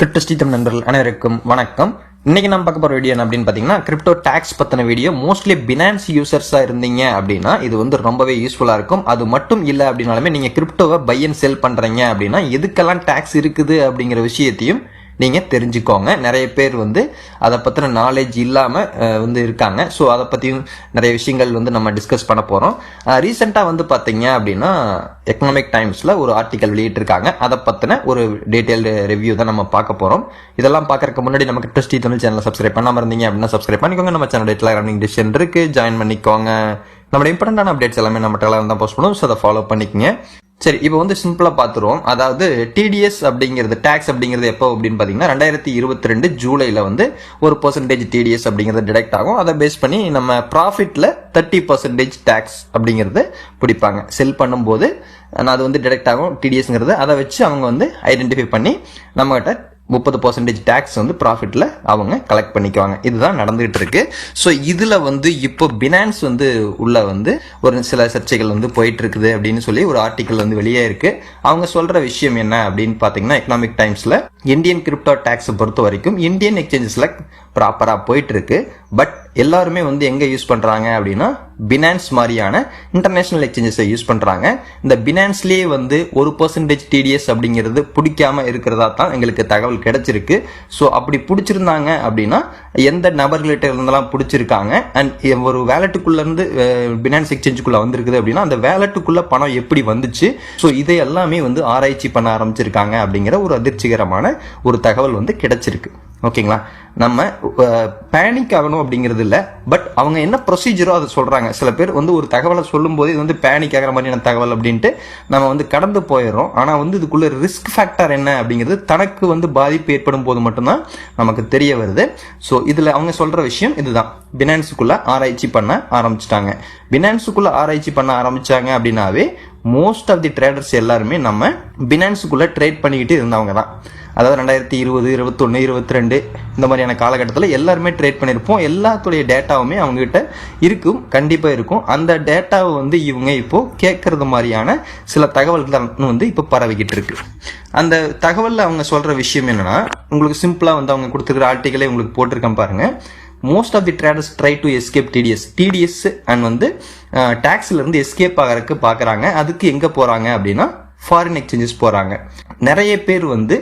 Crypto ஸ்ரீதம் நண்பர்கள் அனைவருக்கும் வணக்கம். இன்னைக்கு நம்ம பார்க்க போகிற வீடியோ என்ன அப்படின்னு பார்த்தீங்கன்னா கிரிப்டோ டேக்ஸ் பற்றின வீடியோ மோஸ்ட்லி பினான்ஸ் யூசர்ஸாக இருந்தீங்க அப்படின்னா இது வந்து ரொம்பவே யூஸ்ஃபுல்லாக இருக்கும். அது மட்டும் இல்லை அப்படின்னாலுமே நீங்கள் கிரிப்டோவை பை அண்ட் செல் பண்ணுறீங்க அப்படின்னா எதுக்கெல்லாம் டேக்ஸ் இருக்குது அப்படிங்கிற விஷயத்தையும் நீங்கள் தெரிஞ்சுக்கோங்க. நிறைய பேர் வந்து அதை பற்றின நாலேஜ் இல்லாமல் வந்து இருக்காங்க. ஸோ அதை பற்றியும் நிறைய விஷயங்கள் வந்து நம்ம டிஸ்கஸ் பண்ண போகிறோம் ரீசெண்டாக வந்து பார்த்தீங்க அப்படின்னா எக்கனாமிக் டைம்ஸில் ஒரு ஆர்டிக்கல் வெளியிட்டிருக்காங்க. அதை பற்றின ஒரு டீட்டெயில்டு ரிவ்யூ தான் நம்ம பார்க்க போகிறோம் இதெல்லாம் பார்க்கறதுக்கு முன்னாடி நம்ம ட்ரஸ்டி தமிழ் சேனல் சப்ஸ்கிரைப் பண்ணாமல் இருந்தீங்க அப்படின்னா சப்ஸ்கிரைப் பண்ணிக்கோங்க. நம்ம சேனல் டெலிகிராம் டிஷன் இருக்குது ஜாயின் பண்ணிக்கோங்க. நம்மளோட இம்பார்ட்டண்டான அப்டேட்ஸ் எல்லாமே நம்ம டெலிகிராம் தான் போஸ்ட் பண்ணுவோம். ஸோ அதை ஃபாலோ பண்ணிக்கோங்க. சரி இப்போ வந்து சிம்பிளாக பார்த்துருவோம் அதாவது டிடிஎஸ் அப்படிங்கிறது டேக்ஸ் அப்படிங்கிறது எப்போ அப்படின்னு பார்த்தீங்கன்னா ரெண்டாயிரத்தி இருபத்தி ரெண்டு ஜூலையில் வந்து ஒரு பர்சன்டேஜ் டிடிஎஸ் அப்படிங்கிறது டிடெக்ட் ஆகும். அதை பேஸ் பண்ணி நம்ம ப்ராஃபிட்டில் தேர்ட்டி பர்சன்டேஜ் டேக்ஸ் அப்படிங்கிறது பிடிப்பாங்க. செல் பண்ணும்போது நான் அது வந்து டிடெக்ட் ஆகும் டிடிஎஸ்ங்கிறது அதை வச்சு அவங்க வந்து ஐடென்டிஃபை பண்ணி நம்மகிட்ட முப்பது பர்சன்டேஜ் டேக்ஸ் வந்து ப்ராஃபிட்டில் அவங்க கலெக்ட் பண்ணிக்குவாங்க. இதுதான் நடந்துகிட்டு இருக்கு ஸோ இதில் வந்து இப்போ பினான்ஸ் வந்து உள்ள வந்து ஒரு சில சர்ச்சைகள் வந்து போயிட்டு இருக்குது அப்படின்னு சொல்லி ஒரு ஆர்டிக்கல் வந்து வெளியே இருக்கு. அவங்க சொல்ற விஷயம் என்ன அப்படின்னு பார்த்தீங்கன்னா எக்கனாமிக் டைம்ஸில் இந்தியன் கிரிப்டோ டேக்ஸை பொறுத்த வரைக்கும் இந்தியன் எக்ஸ்சேஞ்சஸில் ப்ராப்பராக போயிட்டுருக்கு. பட் எல்லாருமே வந்து எங்கே யூஸ் பண்ணுறாங்க அப்படின்னா பினான்ஸ் மாதிரியான இன்டர்நேஷனல் எக்ஸ்சேஞ்சஸை யூஸ் பண்ணுறாங்க இந்த பினான்ஸ்லேயே வந்து ஒரு பர்சன்டேஜ் டிடிஎஸ் அப்படிங்கிறது பிடிக்காம இருக்கிறதா தான் எங்களுக்கு தகவல் கிடைச்சிருக்கு. ஸோ அப்படி பிடிச்சிருந்தாங்க அப்படின்னா எந்த நபர்கள்ட்ட இருந்தெல்லாம் பிடிச்சிருக்காங்க? அண்ட் ஒரு வேலெட்டுக்குள்ளேருந்து பினான்ஸ் எக்ஸ்சேஞ்சுக்குள்ளே வந்திருக்குது அப்படின்னா அந்த வேலட்டுக்குள்ளே பணம் எப்படி வந்துச்சு? ஸோ இதை எல்லாமே வந்து ஆராய்ச்சி பண்ண ஆரம்பிச்சிருக்காங்க அப்படிங்கிற ஒரு அதிர்ச்சிகரமான ஒரு தகவல் வந்து கிடைச்சிருக்கு. ஓகேங்களா? நம்ம பேனிக் ஆகணும் அப்படிங்கிறது இல்லை பட் அவங்க என்ன ப்ரொசீஜரோ அதை சொல்கிறாங்க சில பேர் வந்து ஒரு தகவலை சொல்லும்போது இது வந்து பேனிக் ஆகிற மாதிரியான தகவல் அப்படின்ட்டு நம்ம வந்து கடந்து போயிடுறோம். ஆனால் வந்து இதுக்குள்ள ரிஸ்க் ஃபேக்டர் என்ன அப்படிங்கிறது தனக்கு வந்து பாதிப்பு ஏற்படும் போது மட்டும்தான் நமக்கு தெரிய வருது. ஸோ இதில் அவங்க சொல்கிற விஷயம் இதுதான். பினான்ஸுக்குள்ளே ஆராய்ச்சி பண்ண ஆரம்பிச்சிட்டாங்க. பினான்ஸுக்குள்ளே ஆராய்ச்சி பண்ண ஆரம்பித்தாங்க அப்படின்னாவே மோஸ்ட் ஆஃப் தி ட்ரேடர்ஸ் எல்லாருமே நம்ம பினான்ஸுக்குள்ளே ட்ரேட் பண்ணிக்கிட்டு இருந்தவங்க தான். அதாவது ரெண்டாயிரத்தி இருபது இருபத்தொன்று இருபத்தி ரெண்டு இந்த மாதிரியான காலகட்டத்தில் எல்லாருமே ட்ரேட் பண்ணியிருப்போம். எல்லாத்துடைய டேட்டாவுமே அவங்ககிட்ட இருக்கும் கண்டிப்பாக இருக்கும். அந்த டேட்டாவை வந்து இவங்க இப்போது கேட்குறது மாதிரியான சில தகவல்கள் வந்து இப்போ பரவிக்கிட்டு இருக்கு. அந்த தகவலில் அவங்க சொல்கிற விஷயம் என்னன்னா உங்களுக்கு சிம்பிளாக வந்து அவங்க கொடுத்துருக்குற ஆர்டிக்கலே உங்களுக்கு போட்டிருக்கேன் பாருங்கள் most of the traders try to escape TDS TDS and வந்து டேக்ஸ்லேருந்து எஸ்கேப் ஆகிறதுக்கு பார்க்குறாங்க அதுக்கு எங்கே போகிறாங்க அப்படின்னா ஃபாரின் எக்ஸ்சேஞ்சஸ் போகிறாங்க நிறைய பேர் வந்து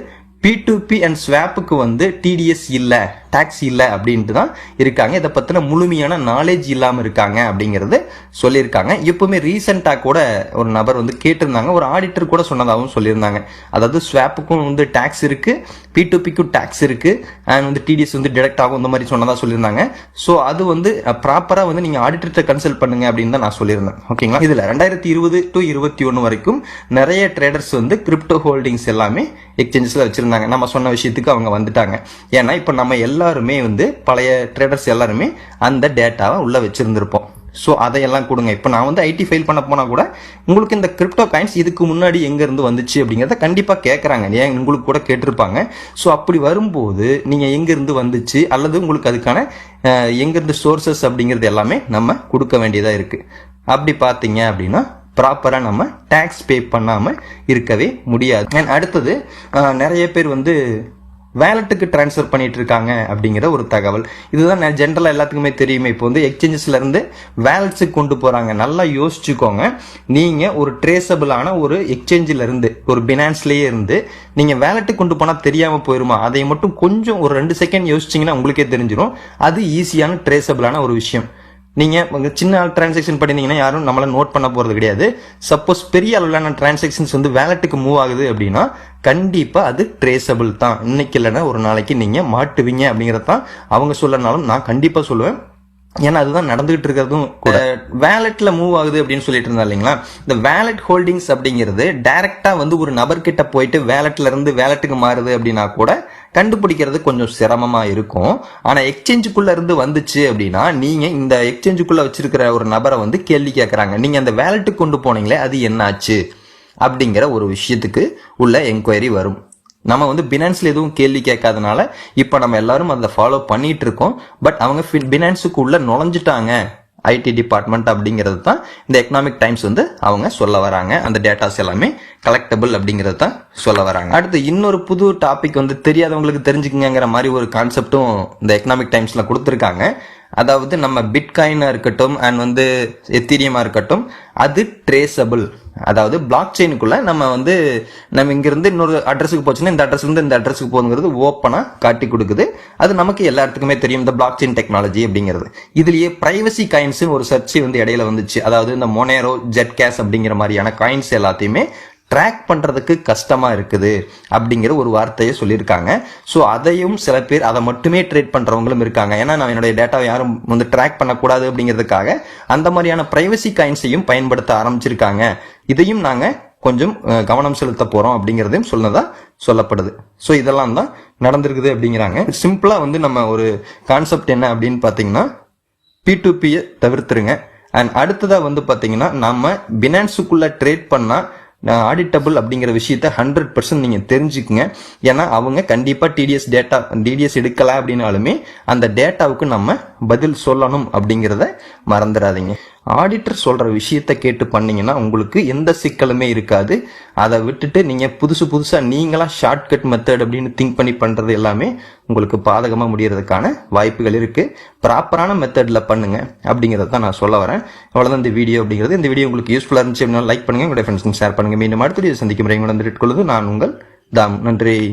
பி டு பி அண்ட் ஸ்வாப்புக்கு வந்து டிடிஎஸ் இல்லை டாக்ஸ் இல்லை அப்படின்ட்டு தான் இருக்காங்க. இதை பற்றின முழுமையான நாலேஜ் இல்லாமல் இருக்காங்க அப்படிங்கிறது சொல்லியிருக்காங்க. எப்பவுமே ரீசெண்டாக கூட ஒரு நபர் வந்து கேட்டிருந்தாங்க. ஒரு ஆடிட்டர் கூட சொன்னதாகவும் சொல்லியிருந்தாங்க. அதாவது ஸ்வாப்புக்கும் வந்து டாக்ஸ் இருக்குது பி டு பிக்கும் டாக்ஸ் இருக்குது அண்ட் வந்து டிடிஎஸ் வந்து டிடெக்ட் ஆகும் இந்த மாதிரி சொன்னதாக சொல்லியிருந்தாங்க. ஸோ அது வந்து ப்ராப்பராக வந்து நீங்கள் ஆடிட்டர்கிட்ட கன்சல்ட் பண்ணுங்க அப்படின்னு தான் நான் சொல்லியிருந்தேன். ஓகேங்களா இதில் ரெண்டாயிரத்தி இருபது டு இருபத்தி ஒன்று வரைக்கும் நிறைய ட்ரேடர்ஸ் வந்து கிரிப்டோ ஹோல்டிங்ஸ் எல்லாமே எக்ஸ்சேஞ்சஸில் வச்சிருந்தாங்க. நம்ம சொன்ன விஷயத்துக்கு அவங்க வந்துட்டாங்க. ஏன்னா இப்போ நம்ம எல்லாருமே வந்து பழைய ட்ரேடர்ஸ் எல்லாருமே அந்த டேட்டாவை உள்ளே வச்சுருந்துருப்போம். ஸோ அதையெல்லாம் கொடுங்க. இப்போ நான் வந்து ஐடி ஃபைல் பண்ண போனால் கூட உங்களுக்கு இந்த கிரிப்டோ காயின்ஸ் இதுக்கு முன்னாடி எங்கேருந்து வந்துச்சு அப்படிங்கிறத கண்டிப்பாக கேட்குறாங்க ஏன்? உங்களுக்கு கூட கேட்டிருப்பாங்க. ஸோ அப்படி வரும்போது நீங்கள் எங்கேருந்து வந்துச்சு? அல்லது உங்களுக்கு அதுக்கான எங்கேருந்து சோர்சஸ் அப்படிங்கிறது எல்லாமே நம்ம கொடுக்க வேண்டியதாக இருக்குது அப்படி பார்த்தீங்க அப்படின்னா ப்ராப்பராக நம்ம டேக்ஸ் பே பண்ணாமல் இருக்கவே முடியாது. அண்ட் அடுத்தது நிறைய பேர் வந்து வேலெட்டுக்கு ட்ரான்ஸ்ஃபர் பண்ணிட்டு இருக்காங்க அப்படிங்கிற ஒரு தகவல். இதுதான் ஜென்ரலாக எல்லாத்துக்குமே தெரியுமே. இப்போ வந்து எக்ஸ்சேஞ்சஸ்லேருந்து வேலட்ஸுக்கு கொண்டு போகிறாங்க நல்லா யோசிச்சுக்கோங்க. நீங்கள் ஒரு ட்ரேசபிளான ஒரு எக்ஸ்சேஞ்சிலேருந்து ஒரு பினான்ஸ்லேயே இருந்து நீங்கள் வேலெட்டுக்கு கொண்டு போனால் தெரியாமல் போயிருமா? அதை மட்டும் கொஞ்சம் ஒரு ரெண்டு செகண்ட் யோசிச்சிங்கன்னா உங்களுக்கே தெரிஞ்சிடும் அது ஈஸியான ட்ரேசபிளான ஒரு விஷயம். நீங்க உங்க சின்ன டிரான்சாக்ஷன் பண்ணிருந்தீங்கன்னா யாரும் நம்மள நோட் பண்ண போறது கிடையாது. சப்போஸ் பெரிய அளவிலான டிரான்சாக்ஷன்ஸ் வந்து வேலட்டுக்கு மூவ் ஆகுது அப்படின்னா கண்டிப்பா அது ட்ரேசபிள் தான். இன்னைக்கு இல்லைன்னா ஒரு நாளைக்கு நீங்க மாட்டுவீங்க அப்படிங்கறத தான் அவங்க சொல்லனாலும் நான் கண்டிப்பா சொல்லுவேன். ஏன்னா அதுதான் நடந்துகிட்டு இருக்கிறதும் கூட. வேலெட்ல மூவ் ஆகுது அப்படின்னு சொல்லிட்டு இருந்தா இல்லைங்களா? இந்த வேலெட் ஹோல்டிங்ஸ் அப்படிங்கிறது டைரக்டா வந்து ஒரு நபர்கிட்ட போயிட்டு வேலெட்ல இருந்து வேலெட்டுக்கு மாறுது அப்படின்னா கூட கண்டுபிடிக்கிறது கொஞ்சம் சிரமமாக இருக்கும். ஆனால் எக்ஸ்சேஞ்சுக்குள்ளே இருந்து வந்துச்சு அப்படின்னா நீங்கள் இந்த எக்ஸ்சேஞ்சுக்குள்ளே வச்சிருக்கிற ஒரு நபரை வந்து கேள்வி கேட்குறாங்க நீங்கள் அந்த வேலெட்டுக்கு கொண்டு போனீங்களே அது என்னாச்சு? அப்படிங்கிற ஒரு விஷயத்துக்கு உள்ள என்கொயரி வரும். நம்ம வந்து பினான்ஸில் எதுவும் கேள்வி கேட்காதனால இப்போ நம்ம எல்லாரும் அதை ஃபாலோ பண்ணிட்டு இருக்கோம். பட் அவங்க பினான்ஸுக்கு உள்ள நுழைஞ்சிட்டாங்க. ஐடி டிபார்ட்மெண்ட் அப்படிங்கிறது தான் இந்த எக்கனாமிக் டைம்ஸ் வந்து அவங்க சொல்ல வராங்க. அந்த டேட்டாஸ் எல்லாமே கலெக்டபிள் அப்படிங்கிறது தான் சொல்ல வராங்க. அடுத்து இன்னொரு புது டாபிக் வந்து தெரியாதவங்களுக்கு தெரிஞ்சுக்குங்கிற மாதிரி ஒரு கான்செப்டும் இந்த எக்கனாமிக் டைம்ஸில் கொடுத்துருக்காங்க. அதாவது நம்ம பிட்காயினாக இருக்கட்டும் அண்ட் வந்து எத்திரியமாக இருக்கட்டும் அது ட்ரேசபிள் அதாவது பிளாக் செயினுக்குள்ள நம்ம வந்து நம்ம இங்கிருந்து இன்னொரு அட்ரஸுக்கு போச்சுன்னா இந்த அட்ரஸ்லேருந்து இந்த அட்ரஸுக்கு போகுங்கிறது ஓப்பனாக காட்டி கொடுக்குது. அது நமக்கு எல்லா இடத்துக்குமே தெரியும் இந்த பிளாக் செயின் டெக்னாலஜி அப்படிங்கிறது. இதுலேயே ப்ரைவசி காயின்ஸ் ஒரு சர்ச்சை வந்து இடையில வந்துச்சு. அதாவது இந்த மொனேரோ ஜெட் கேஸ் அப்படிங்கிற மாதிரியான காயின்ஸ் எல்லாத்தையுமே ட்ராக் பண்ணுறதுக்கு கஷ்டமாக இருக்குது அப்படிங்கிற ஒரு வார்த்தையை சொல்லியிருக்காங்க. ஸோ அதையும் சில பேர் அதை மட்டுமே ட்ரேட் பண்ணுறவங்களும் இருக்காங்க. ஏன்னா நான் என்னுடைய டேட்டாவை யாரும் வந்து ட்ராக் பண்ணக்கூடாது அப்படிங்கிறதுக்காக அந்த மாதிரியான ப்ரைவசி காயின்ஸையும் பயன்படுத்த ஆரம்பிச்சிருக்காங்க. இதையும் நாங்கள் கொஞ்சம் கவனம் செலுத்த போகிறோம் அப்படிங்கிறதையும் சொன்னதா சொல்லப்படுது. ஸோ இதெல்லாம் தான் நடந்திருக்குது அப்படிங்கிறாங்க. சிம்பிளாக வந்து நம்ம ஒரு கான்செப்ட் என்ன அப்படின்னு பார்த்தீங்கன்னா பி டு பியை தவிர்த்துருங்க. அண்ட் அடுத்ததாக வந்து பார்த்தீங்கன்னா நம்ம பினான்ஸுக்குள்ளே ட்ரேட் பண்ணால் ஆடிட்டபிள் அப்படிங்கிற விஷயத்த ஹண்ட்ரட் பர்சன்ட் நீங்கள் தெரிஞ்சுக்குங்க. ஏன்னா அவங்க கண்டிப்பாக டிடிஎஸ் டேட்டா டிடிஎஸ் எடுக்கல அப்படின்னாலுமே அந்த டேட்டாவுக்கு நம்ம பதில் சொல்லணும் அப்படிங்கிறத மறந்துடாதீங்க. ஆடிட்டர் சொல்கிற விஷயத்த கேட்டு பண்ணீங்கன்னா உங்களுக்கு எந்த சிக்கலுமே இருக்காது. அதை விட்டுட்டு நீங்கள் புதுசு புதுசாக நீங்களாம் ஷார்ட்கட் மெத்தட் அப்படின்னு திங்க் பண்ணி பண்ணுறது எல்லாமே உங்களுக்கு பாதகமாக முடியறதுக்கான வாய்ப்புகள் இருக்குது ப்ராப்பரான மெத்தடில் பண்ணுங்க அப்படிங்கிறத தான் நான் சொல்ல வரேன். அவ்வளவுதான் இந்த வீடியோ அப்படிங்கிறது. இந்த வீடியோ உங்களுக்கு யூஸ்ஃபுல்லாக இருந்துச்சு அப்படின்னா லைக் பண்ணுங்கள் உங்களுடைய ஃப்ரெண்ட்ஸ்க்கு ஷேர் பண்ணுங்கள் மீண்டும் அடுத்த வீடியோ சந்திக்கும் முறை உங்களை கொள்வது நான் உங்கள் தாம். நன்றி.